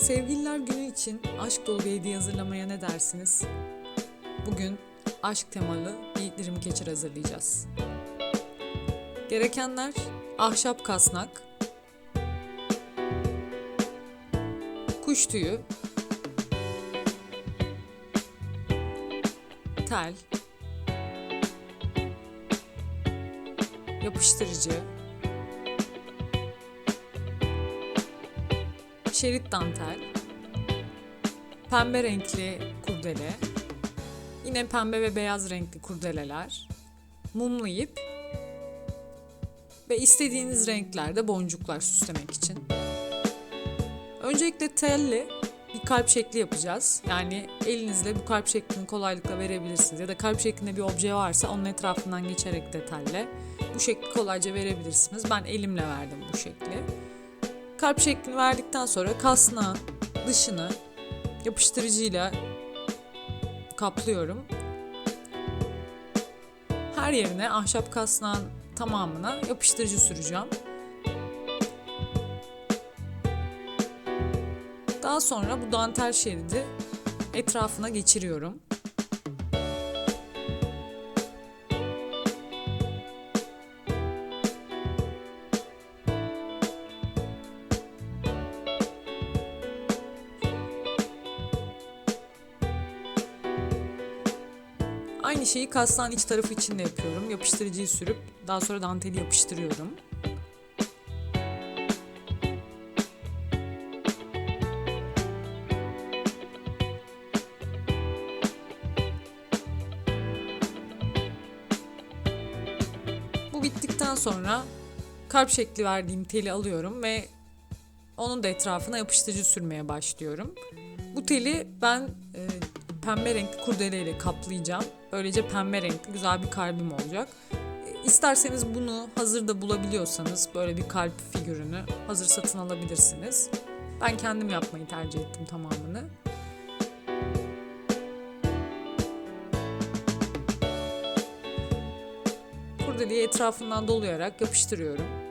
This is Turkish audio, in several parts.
Sevgililer günü için aşk dolu bir hediye hazırlamaya ne dersiniz? Bugün aşk temalı bir dilim keçir hazırlayacağız. Gerekenler ahşap kasnak, kuş tüyü, tel, yapıştırıcı, şerit dantel, pembe renkli kurdele, yine pembe ve beyaz renkli kurdeleler, mumlu ip ve istediğiniz renklerde boncuklar süslemek için. Öncelikle telli bir kalp şekli yapacağız. Yani elinizle bu kalp şeklini kolaylıkla verebilirsiniz. Ya da kalp şeklinde bir obje varsa onun etrafından geçerek de telle bu şekli kolayca verebilirsiniz. Ben elimle verdim bu şekli. Kalp şeklini verdikten sonra kasnağın dışını yapıştırıcıyla kaplıyorum. Her yerine ahşap kasnağın tamamına yapıştırıcı süreceğim. Daha sonra bu dantel şeridi etrafına geçiriyorum. Aynı şeyi kastan iç tarafı için de yapıyorum. Yapıştırıcıyı sürüp daha sonra danteli yapıştırıyorum. Bu bittikten sonra kalp şekli verdiğim teli alıyorum ve onun da etrafına yapıştırıcı sürmeye başlıyorum. Bu teli ben e, pembe renkli kurdeleyle kaplayacağım. Böylece pembe renkli güzel bir kalbim olacak. E, İsterseniz bunu hazırda bulabiliyorsanız böyle bir kalp figürünü hazır satın alabilirsiniz. Ben kendim yapmayı tercih ettim tamamını. Kurdeleyi etrafından dolayarak yapıştırıyorum.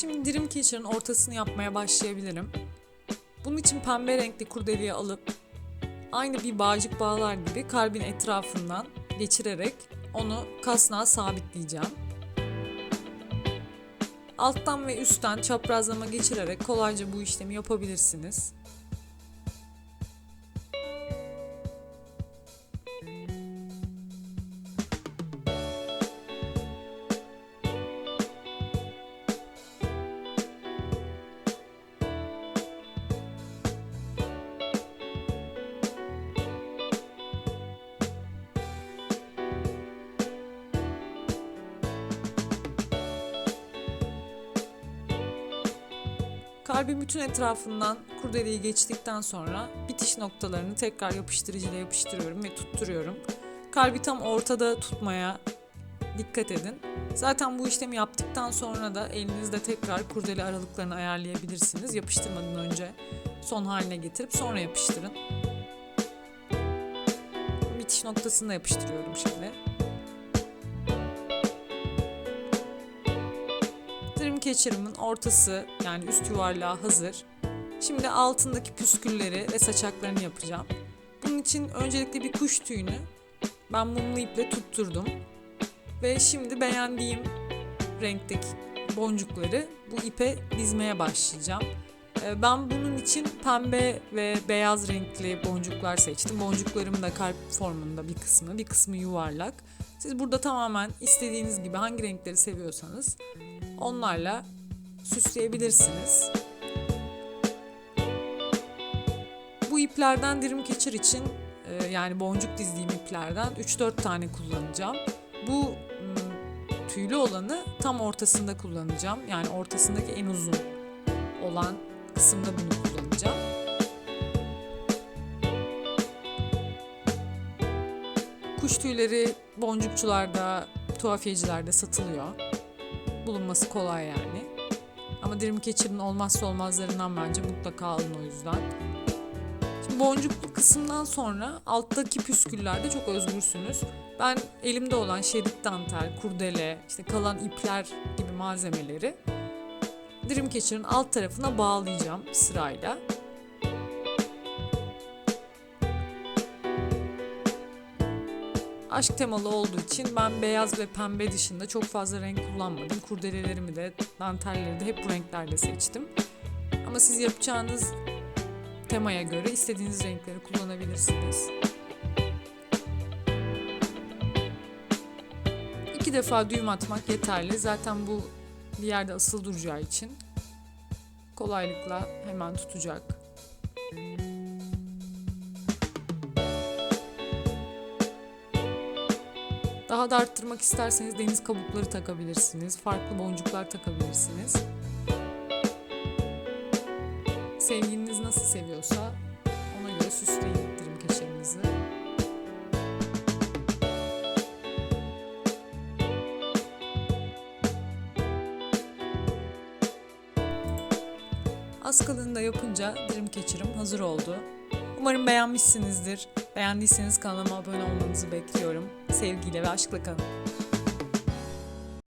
Şimdi dirim keçirin ortasını yapmaya başlayabilirim. Bunun için pembe renkli kurdeleyi alıp aynı bir bağcık bağlar gibi kalbin etrafından geçirerek onu kasnağa sabitleyeceğim. Alttan ve üstten çaprazlama geçirerek kolayca bu işlemi yapabilirsiniz. Kalbin bütün etrafından kurdeleyi geçtikten sonra bitiş noktalarını tekrar yapıştırıcıyla yapıştırıyorum ve tutturuyorum. Kalbi tam ortada tutmaya dikkat edin. Zaten bu işlemi yaptıktan sonra da elinizde tekrar kurdele aralıklarını ayarlayabilirsiniz. Yapıştırmadan önce son haline getirip sonra yapıştırın. Bitiş noktasını da yapıştırıyorum şimdi. Dream Catcher'ımın ortası yani üst yuvarlağı hazır. Şimdi altındaki püskülleri ve saçaklarını yapacağım. Bunun için öncelikle bir kuş tüyünü ben mumlu iple tutturdum. Ve şimdi beğendiğim renkteki boncukları bu ipe dizmeye başlayacağım. Ee, Ben bunun için pembe ve beyaz renkli boncuklar seçtim. Boncuklarım da kalp formunda bir kısmı, bir kısmı yuvarlak. Siz burada tamamen istediğiniz gibi hangi renkleri seviyorsanız onlarla süsleyebilirsiniz. Bu iplerden dirim keçir için e, yani boncuk dizdiğim iplerden 3-4 tane kullanacağım. Bu tüylü olanı tam ortasında kullanacağım. Yani ortasındaki en uzun olan kısımda bunu kullanacağım. Kuş tüyleri boncukçularda, tuhafiyecilerde satılıyor. Bulunması kolay yani. Ama Dreamcatcher'ın olmazsa olmazlarından bence mutlaka alın o yüzden. Şimdi boncuklu kısımdan sonra alttaki püsküllerde çok özgürsünüz. Ben elimde olan şerit dantel, kurdele, işte kalan ipler gibi malzemeleri Dreamcatcher'ın alt tarafına bağlayacağım sırayla. Aşk temalı olduğu için ben beyaz ve pembe dışında çok fazla renk kullanmadım. Kurdelelerimi de, dantelleri de hep bu renklerle seçtim. Ama siz yapacağınız temaya göre istediğiniz renkleri kullanabilirsiniz. İki defa düğüm atmak yeterli. Zaten bu bir yerde asıl duracağı için kolaylıkla hemen tutacak. Daha da arttırmak isterseniz deniz kabukları takabilirsiniz. Farklı boncuklar takabilirsiniz. Sevgiliniz nasıl seviyorsa ona göre süsleyin dirim keçenizi. Askalını yapınca dirim keçirim hazır oldu. Umarım beğenmişsinizdir. Beğendiyseniz kanalıma abone olmanızı bekliyorum. Sevgiyle ve aşkla kalın.